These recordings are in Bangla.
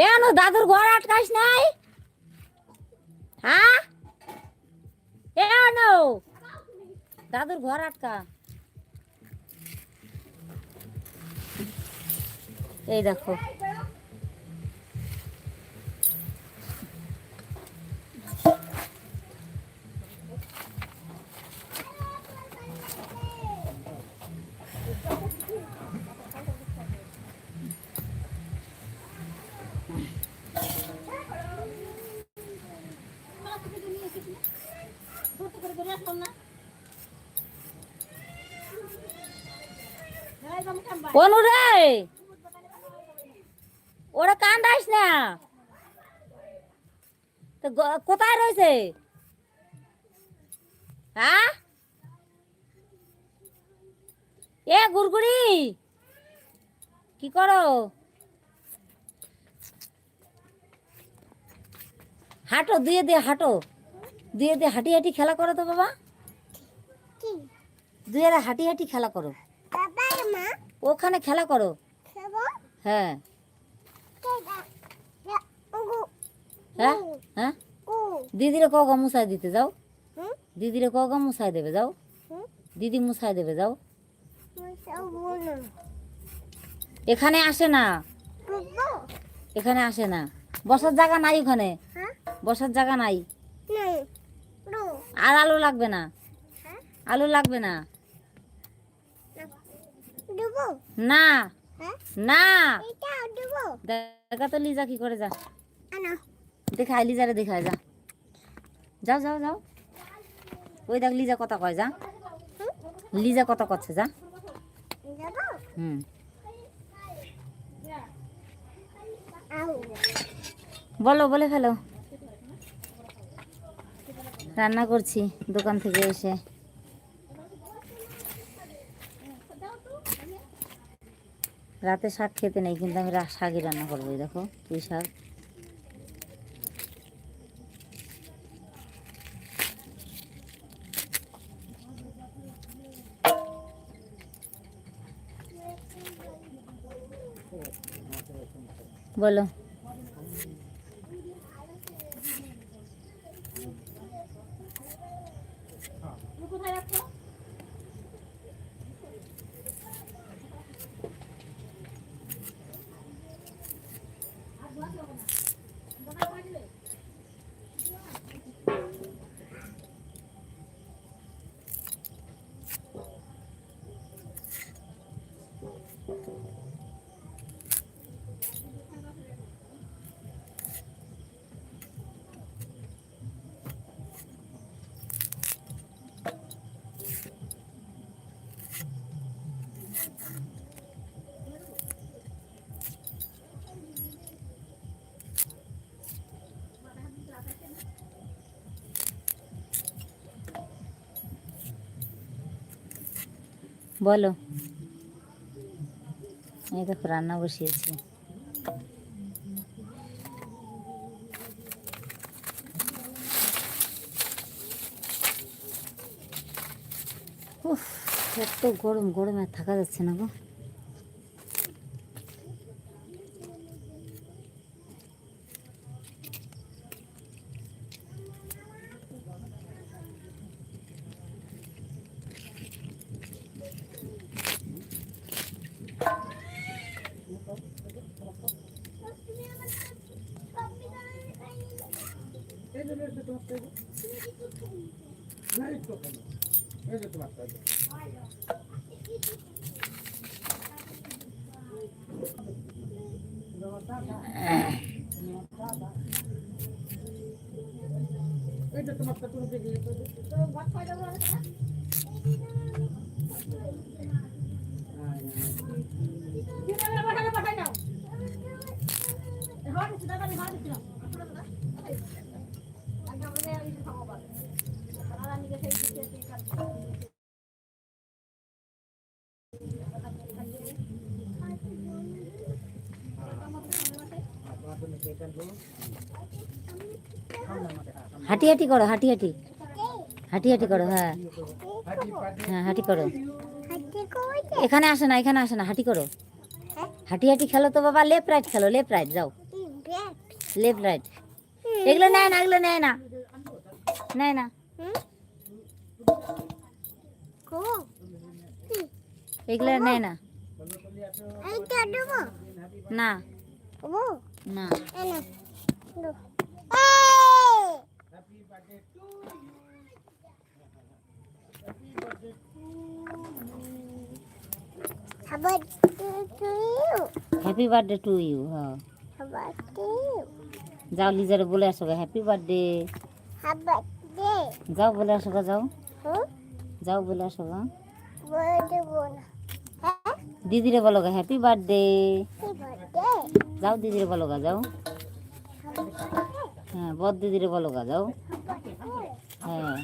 কেন দাদুর ঘর আটকাস নাই? হ্যাঁ? কেন? দাদুর ঘর আটকা। এই দেখো। ওরা কান্দাস না। তো কোথায় রয়েছে? হ্যাঁ? এ গুড়গুড়ি কি করো? হাঁটো দিয়ে দিয়ে হাঁটো। দিয়ে দিয়ে হাঁটি হাঁটি খেলা করো তো বাবা। দুই হাঁটি হাঁটি খেলা করো। ওখানে খেলা করো। হ্যাঁ। হ্যাঁ? হ্যাঁ? দিদিরে কগা মুছাই দিতে যাও। দিদিরে কগা মুছাই দেবে যাও। দিদি মুছাই দেবে যাও। এখানে আসে না। এখানে আসে না। বসার জায়গা নাই ওখানে। হ্যাঁ? বসার জায়গা নাই। আর আলু লাগবে না। হ্যাঁ? আলু লাগবে না। না। হ্যাঁ? না। দেখা তো লিজা কি করে যা। দেখায় লিজারে দেখায় যা। যাও যাও যাও। ওই দেখ লিজা কথা কয় যা। লিজা কথা করছে যা। হুম। বলো বলে ফেলো। রান্না করছি দোকান থেকে এসে। রাতে শাক খেতে নেই কিন্তু আমি শাকই রান্না করব দেখো পুঁই শাক? বলো। বলো। এই দেখো রান্না বসিয়েছি। উফ এত গরম গরমে থাকা যাচ্ছে না গো। ちょっと待って。হাঁটি হাঁটি করো, হাঁটি হাঁটি। হাঁটি হাঁটি করো হ্যাঁ। হ্যাঁ হাঁটি করো। এখানে আসে না, এখানে আসে না, হাঁটি করো। হাঁটি হাঁটি খেলো তো বাবা, লেফট, রাইট খেলো, লেফট, রাইট, যাও। Left, right. এগুলো নেয় না, এগুলো নেয় না। নেয় না। এগুলো নেয় না। না। না। হ্যাপি বার্থডে টু ইউ হ্যাঁ যাও লিজারে বলে আসো হ্যাপি বার্থডে যাও বলে আসো গা, যাও যাও বলে আসো গা। বলে দেবো না দিদিরে বলো গা হ্যাপি বার্থডে খাবার দে যাও দিদিরে বলো গা যাও হ্যাঁ বদ দিদিরে বলো গা যাও হ্যাঁ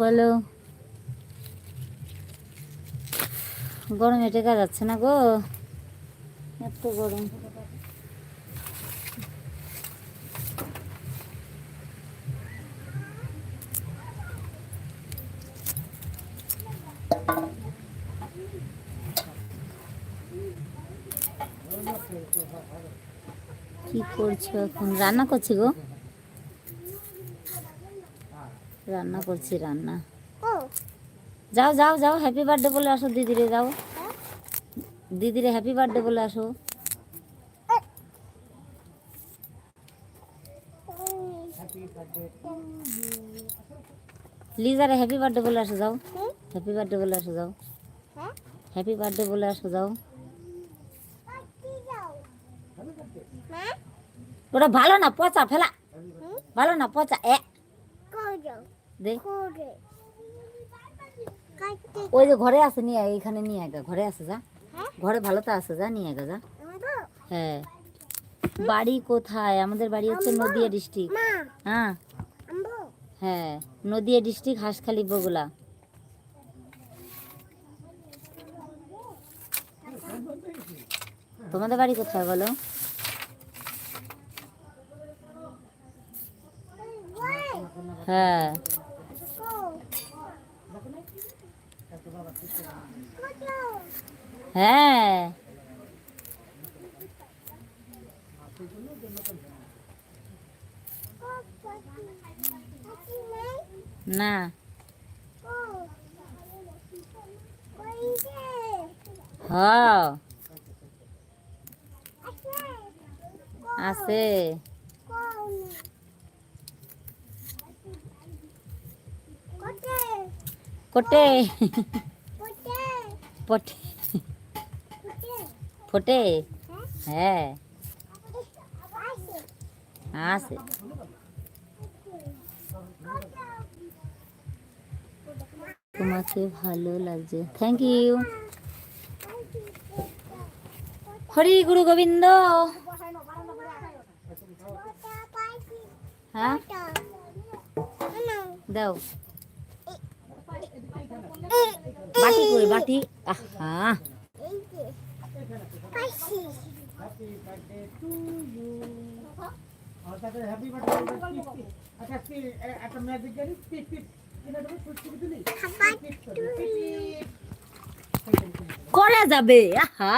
বলো। গরমে টেকা যাচ্ছে না গো। এত গরম। কি করছ এখন? রান্না করছি গো। রান্না করছি রান্না। যাও যাও যাও হ্যাপি বার্থডে বলে আসো দিদিরে যাও। দিদিরে হ্যাপি বার্থডে বলে আসো। লিজারে হ্যাপি বার্থডে বলে আসো যাও। হ্যাপি বার্থডে বলে আসো যাও। হ্যাঁ? হ্যাপি বার্থডে বলে আসো যাও। ওটা ভালো না পচা ফেলা। ভালো না পচা এ। যাও? দে। ওই যে ঘরে আছে নিয়ে আয়, এইখানে নিয়ে আয় ঘরে আছে যা। হ্যাঁ? ঘরে ভালো তো আছে যা নিয়ে যা। হ্যাঁ। বাড়ি কোথায়? আমাদের বাড়ি হচ্ছে নদিয়া ডিস্ট্রিক্ট। হ্যাঁ। হ্যাঁ নদিয়া ডিস্ট্রিক্ট হাঁসখালি বগুলা। তোমাদের বাড়ি কোথায় বলো? হ্যাঁ। হ্যাঁ। না। আছে। কোটে। পটে ফোটে? হ্যাঁ। আছে। তোমাকে ভালো লাগছে। Thank you Hari Guru Gobind. হ্যাঁ? দাও। বাটি করে বাটি? আহা। করা যাবে আহা।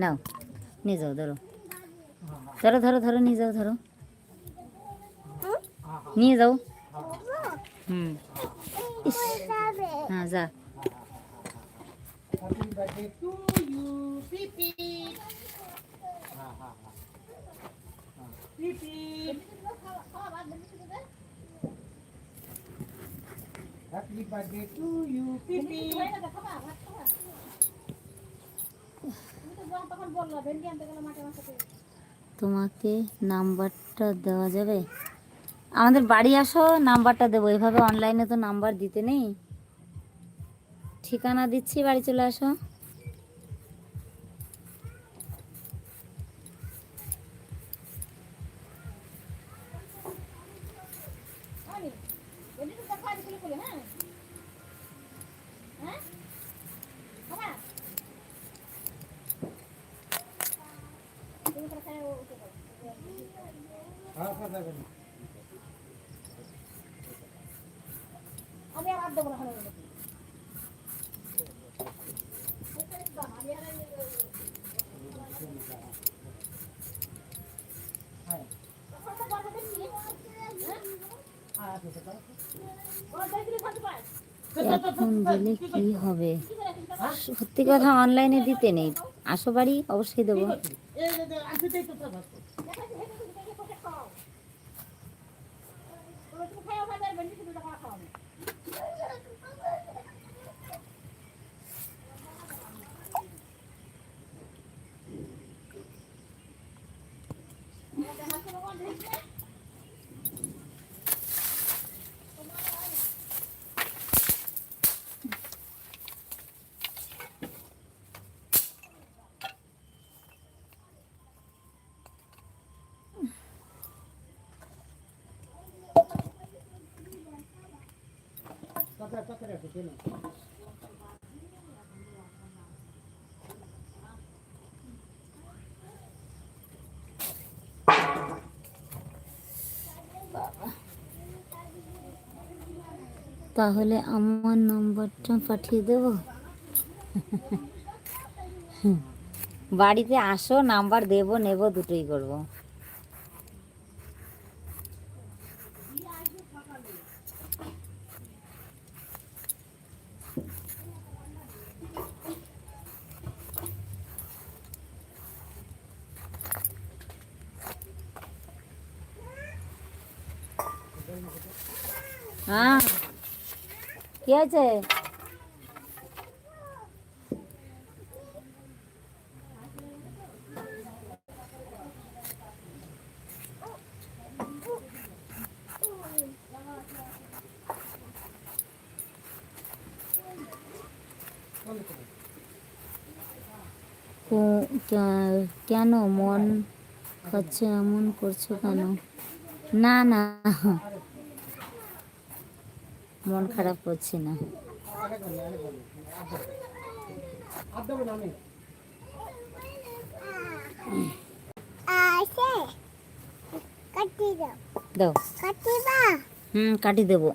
নাও নিয়ে যাও ধরো। ধরো ধরো ধরো নিয়ে যাও ধরো। নিয়ে যাও। হুম ইস, হ্যাঁ যা Happy birthday to you, Pipi. তোমাকে নাম্বারটা দেওয়া যাবে আমাদের বাড়ি আসো, নাম্বারটা দেবো। এভাবে অনলাইনে তো নাম্বার দিতে নেই। ঠিকানা দিচ্ছি, বাড়ি চলে আসো। এখন দিলে কি হবে? সত্যি কথা অনলাইনে দিতে নেই। আসো বাড়ি অবশ্যই দেবো। তাহলে আমার নাম্বারটা পাঠিয়ে দেব? বাড়িতে আসো নাম্বার দেবো নেব দুটোই করব। হ্যাঁ। কি আছে কেন মন খাচ্ছে এমন করছ কেন? না না। মন খারাপ করছি না। দাও। হুম কাটি দেবো।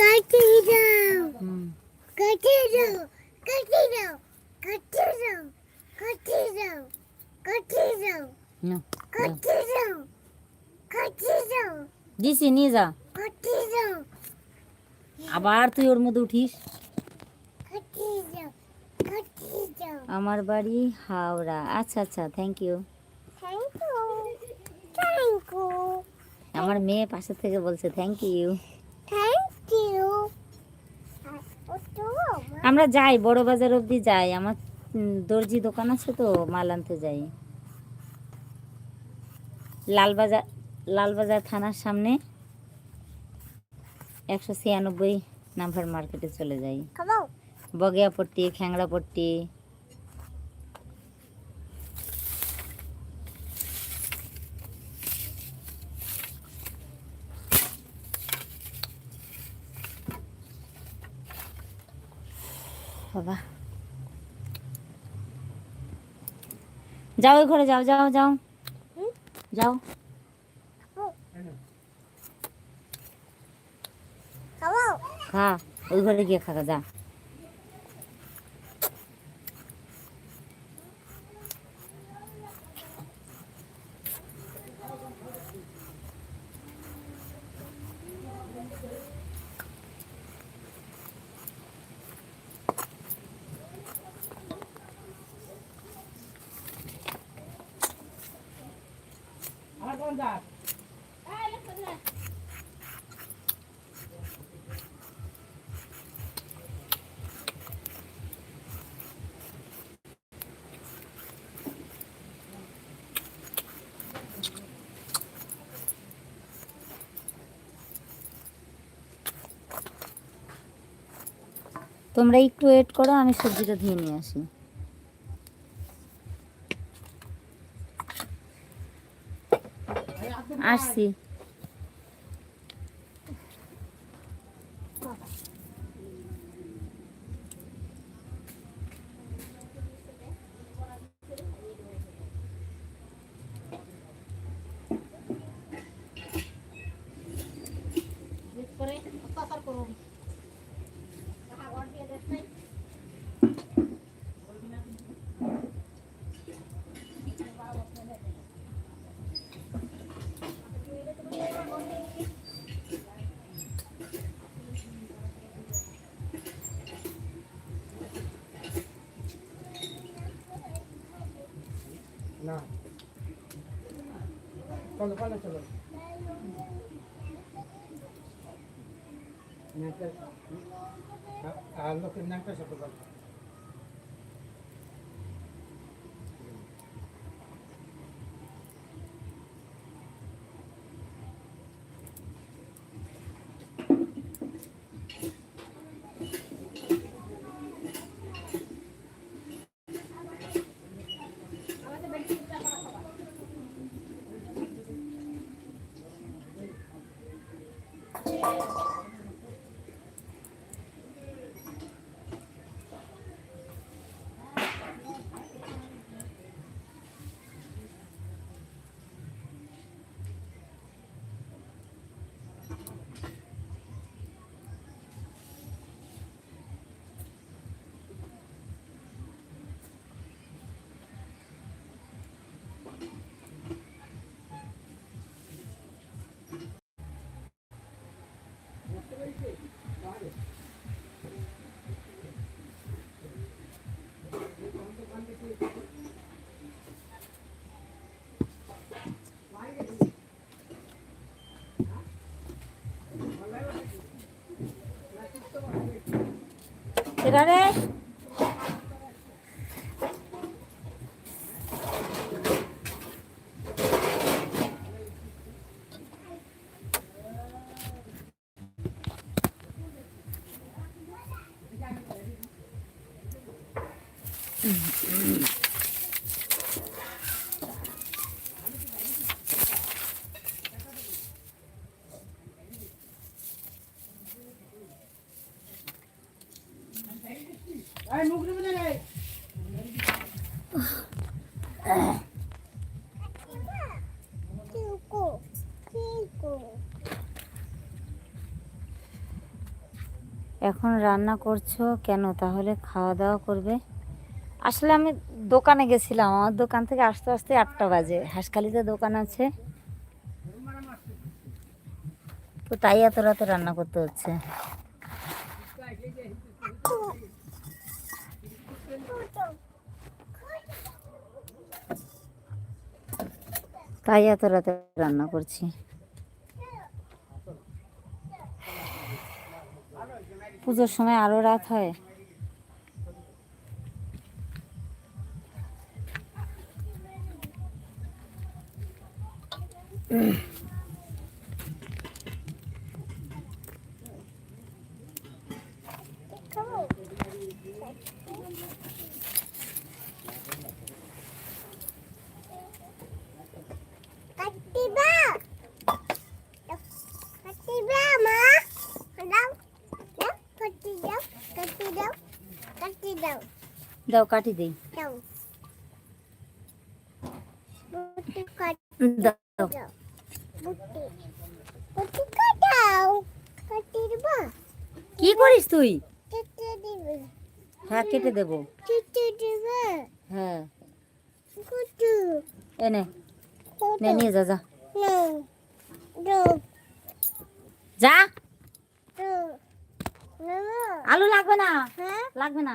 কাটি দাও কাটি দাও কাটি দাও কাটি দাও কাটি দাও কাটি দাও নাও, কাটি দাও। কাটি দাও দিছি নিয়ে যা। কাটি দাও আবার তুই ওর মধ্যে উঠিস? আমার বাড়ি হাওড়া। আচ্ছা আচ্ছা থ্যাংক ইউ আমার মেয়ে পাশে থেকে বলছে থ্যাংক ইউ আমরা যাই, বড় বাজার অবধি যাই। আমার দর্জি দোকান আছে তো, মাল আনতে যাই। লালবাজার লালবাজার থানার সামনে। একশো ছিয়ানব্বই নাম্বার মার্কেটে চলে যাই। খাব বগিয়াপট্টি খ্যাংড়াপট্টি বাবা। যাও ওই ঘরে যাও যাও যাও। যাও। খা ওই ঘরে গিয়ে খা যা আমার কোন তোমরা একটু ওয়েট করো আমি সবজিটা ধুয়ে নিয়ে আসি। আসছি। চলো চলো চলো নাচের আর লোকের নাচটা সাথে এরা রে এই মুখ নেবে না রে চিকু চিকু এখন রান্না করছ কেন? তাহলে খাওয়া দাওয়া করবে। আসলে আমি দোকানে গেছিলাম। আমার দোকান থেকে আসতে আসতে আটটা বাজে। হাঁসখালিতে দোকান আছে। তো তাই এত রাতে রান্না করতে হচ্ছে। তাই এত রাতে রান্না করছি। পুজোর সময় আরও রাত হয়। কাটিবা কাটিবা মা দাও দাও কাটি দাও কাটি দাও কাটি দাও দাও কাটি দেই। দাও। কি করিস তুই? হ্যাঁ কেটে দেবো। হ্যাঁ। এনে নে। নিয়ে যা যা. যা. আলু লাগবে না? Huh? লাগবে না।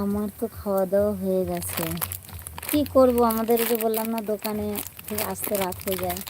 আমার তো খাওয়া দাওয়া হয়ে গেছে। কি করব? আমাদের যে বললাম না, দোকানে আসতে রাত হয়ে যায়।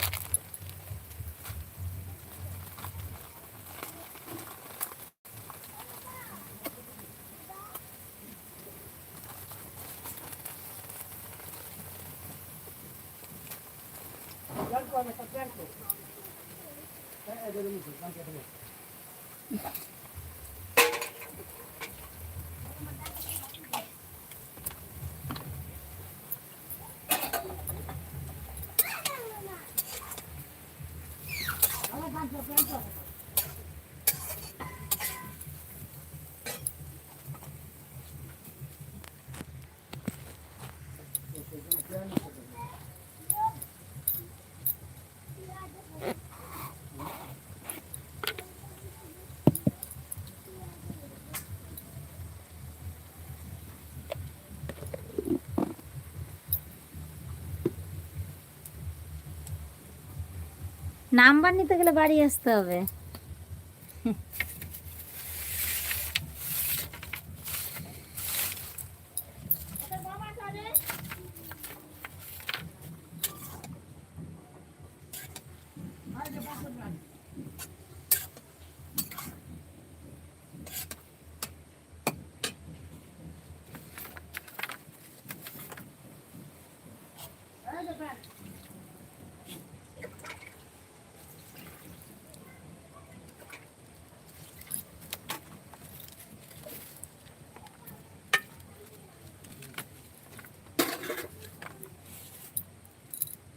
নাম্বার নিতে গেলে বাড়ি আসতে হবে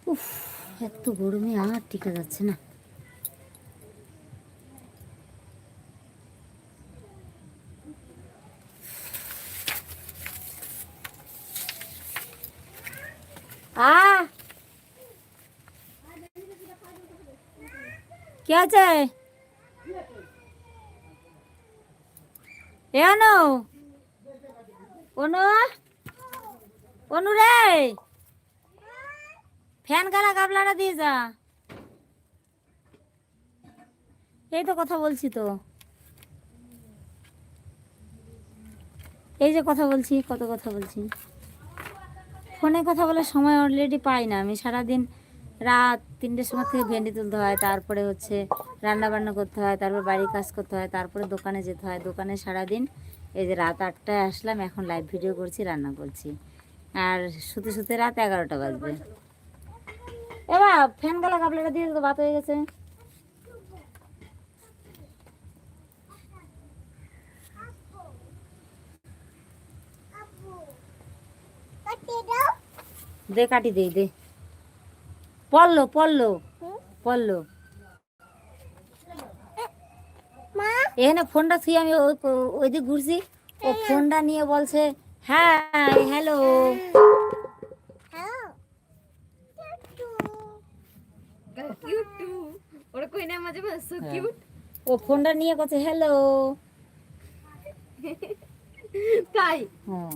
উফ এত গরমে আর টিকা যাচ্ছে না। কি আছে? অনু? অনু রে! ফ্যান গালা গাবলাটা দিয়ে যা। এই তো কথা বলছি তো। এই যে কথা বলছি, কত কথা বলছি। ফোনে কথা বলার সময় অলরেডি পাই না। আমি সারাদিন রাত তিনটের সময় থেকে ভেন্ডি তুলতে হয়, তারপরে হচ্ছে রান্না বান্না করতে হয়, তারপর বাড়ির কাজ করতে হয়, তারপরে দোকানে যেতে হয়। দোকানে সারাদিন এই যে রাত আটটায় আসলাম, এখন লাইভ ভিডিও করছি, রান্না করছি। আর শুতে শুতে রাত এগারোটা বাজবে। এবার ফ্যান গালা কাপড়টা দিয়ে তো ভাত হয়ে গেছে। দে, কাটি দে দে। পড়ল পড়ল পড়ল। এখানে ফোনটা থুই আমি ওই ওই দিক ঘুরছি। ও ফোনটা নিয়ে বলছে হ্যাঁ হ্যালো। কিউট টু ওরা কই না মাঝে মাঝে সো। কিউট ও ফোনটা নিয়ে কথা হ্যালো তাই? হ্যাঁ।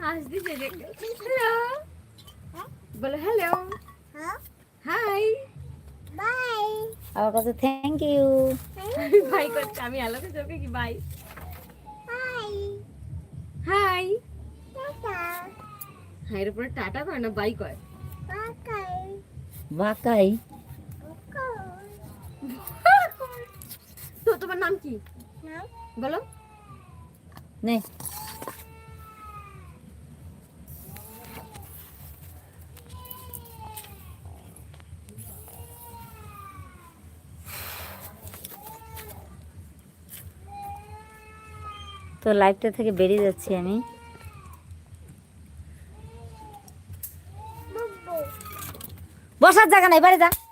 হ্যালো বলো হ্যালো হ্যাঁ। হাই বাই আমার কাছে থ্যাংক ইউ বাই আমি আলোকে চোখে কি বাই হাই টাটা হাই এর উপরে টাটা কয় না বাই কয়? বাকাই। তো তোমার নাম কি? বলো। নে। তো লাইভটা থেকে বেরিয়ে যাচ্ছি আমি বুবু বসার জায়গা নাই বাড়ি যা।